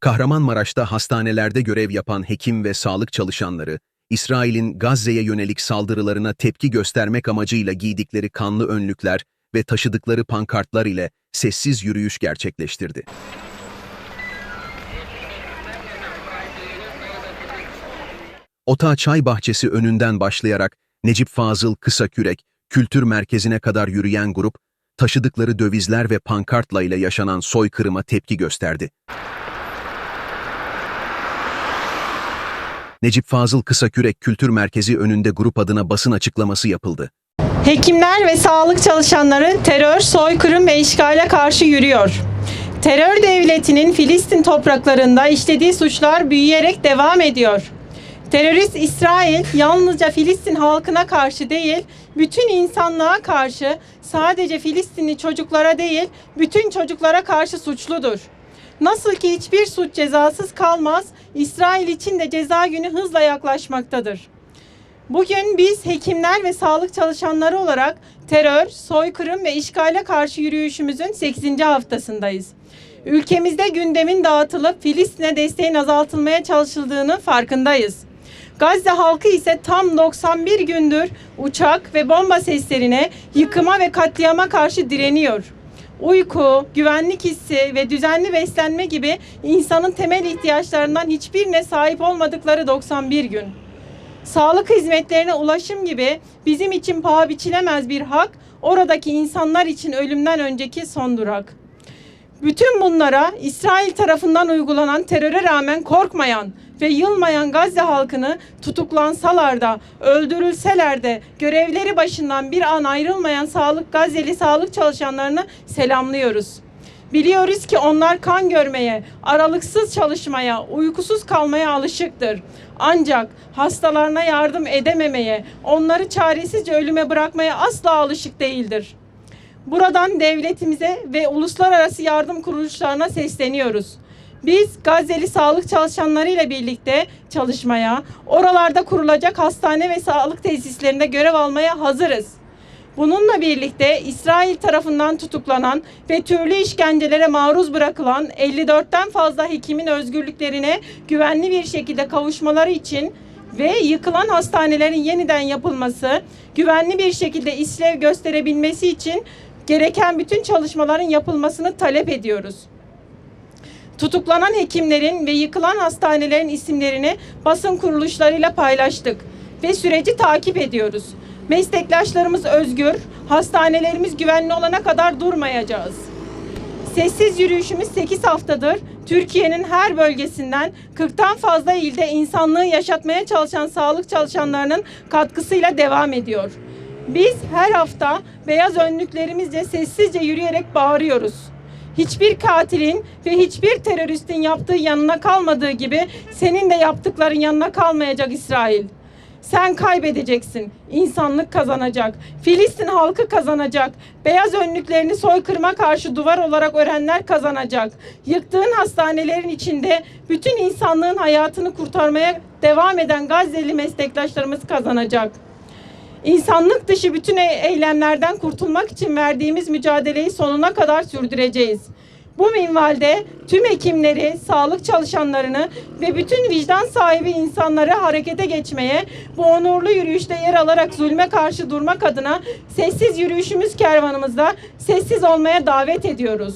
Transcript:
Kahramanmaraş'ta hastanelerde görev yapan hekim ve sağlık çalışanları, İsrail'in Gazze'ye yönelik saldırılarına tepki göstermek amacıyla giydikleri kanlı önlükler ve taşıdıkları pankartlar ile sessiz yürüyüş gerçekleştirdi. Otağı Çay Bahçesi önünden başlayarak Necip Fazıl Kısakürek Kültür Merkezi'ne kadar yürüyen grup, taşıdıkları dövizler ve pankartla ile yaşanan soykırıma tepki gösterdi. Necip Fazıl Kısakürek Kültür Merkezi önünde grup adına basın açıklaması yapıldı. Hekimler ve sağlık çalışanları terör, soykırım ve işgale karşı yürüyor. Terör devletinin Filistin topraklarında işlediği suçlar büyüyerek devam ediyor. Terörist İsrail yalnızca Filistin halkına karşı değil, bütün insanlığa karşı sadece Filistinli çocuklara değil, bütün çocuklara karşı suçludur. Nasıl ki hiçbir suç cezasız kalmaz, İsrail için de ceza günü hızla yaklaşmaktadır. Bugün biz hekimler ve sağlık çalışanları olarak terör, soykırım ve işgale karşı yürüyüşümüzün 8. haftasındayız. Ülkemizde gündemin dağıtılıp Filistin'e desteğin azaltılmaya çalışıldığının farkındayız. Gazze halkı ise tam 91 gündür uçak ve bomba seslerine, yıkıma ve katliama karşı direniyor. Uyku, güvenlik hissi ve düzenli beslenme gibi insanın temel ihtiyaçlarından hiçbirine sahip olmadıkları 91 gün. Sağlık hizmetlerine ulaşım gibi bizim için paha biçilemez bir hak, oradaki insanlar için ölümden önceki son durak. Bütün bunlara İsrail tarafından uygulanan teröre rağmen korkmayan ve yılmayan Gazze halkını tutuklansalar da, öldürülseler de görevleri başından bir an ayrılmayan sağlık Gazze'li sağlık çalışanlarını selamlıyoruz. Biliyoruz ki onlar kan görmeye, aralıksız çalışmaya, uykusuz kalmaya alışıktır. Ancak hastalarına yardım edememeye, onları çaresizce ölüme bırakmaya asla alışık değildir. Buradan devletimize ve uluslararası yardım kuruluşlarına sesleniyoruz. Biz Gazze'li sağlık çalışanları ile birlikte çalışmaya, oralarda kurulacak hastane ve sağlık tesislerinde görev almaya hazırız. Bununla birlikte İsrail tarafından tutuklanan ve türlü işkencelere maruz bırakılan 54'ten fazla hekimin özgürlüklerine güvenli bir şekilde kavuşmaları için ve yıkılan hastanelerin yeniden yapılması, güvenli bir şekilde işlev gösterebilmesi için gereken bütün çalışmaların yapılmasını talep ediyoruz. Tutuklanan hekimlerin ve yıkılan hastanelerin isimlerini basın kuruluşlarıyla paylaştık ve süreci takip ediyoruz. Meslektaşlarımız özgür, hastanelerimiz güvenli olana kadar durmayacağız. Sessiz yürüyüşümüz 8 haftadır Türkiye'nin her bölgesinden 40'tan fazla ilde insanlığı yaşatmaya çalışan sağlık çalışanlarının katkısıyla devam ediyor. Biz her hafta beyaz önlüklerimizle sessizce yürüyerek bağırıyoruz. Hiçbir katilin ve hiçbir teröristin yaptığı yanına kalmadığı gibi senin de yaptıkların yanına kalmayacak İsrail. Sen kaybedeceksin. İnsanlık kazanacak. Filistin halkı kazanacak. Beyaz önlüklerini soykırıma karşı duvar olarak örenler kazanacak. Yıktığın hastanelerin içinde bütün insanlığın hayatını kurtarmaya devam eden Gazze'li meslektaşlarımız kazanacak. İnsanlık dışı bütün e- eylemlerden kurtulmak için verdiğimiz mücadeleyi sonuna kadar sürdüreceğiz. Bu minvalde tüm hekimleri, sağlık çalışanlarını ve bütün vicdan sahibi insanları harekete geçmeye, bu onurlu yürüyüşte yer alarak zulme karşı durmak adına sessiz yürüyüşümüz kervanımızda sessiz olmaya davet ediyoruz.